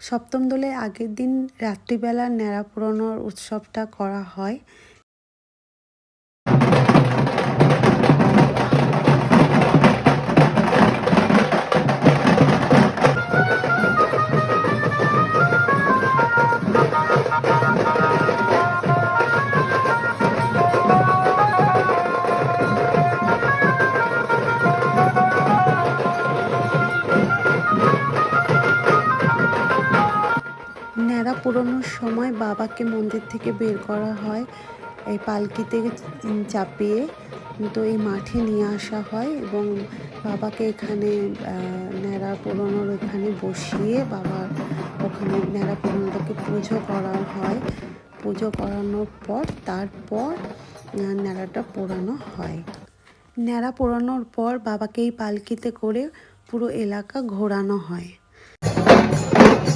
সপ্তম দোলে আগের দিন রাত্রিবেলা ন্যাড়া পোড়ানোর উৎসবটা করা হয়। ন্যাড়া পোড়ানোর সময় বাবাকে মন্দির থেকে বের করা হয়, এই পালকিতে চাপিয়ে, তো এই মাঠে নিয়ে আসা হয় এবং বাবাকে এখানে ন্যাড়া পোড়ানোর এখানে বসিয়ে বাবা ওখানে ন্যাড়া পোড়ানোটাকে পুজো করা হয়। পুজো করানোর পর, তারপর ন্যাড়াটা পোড়ানো হয়। ন্যাড়া পোড়ানোর পর বাবাকে এই পালকিতে করে পুরো এলাকা ঘোরানো হয়।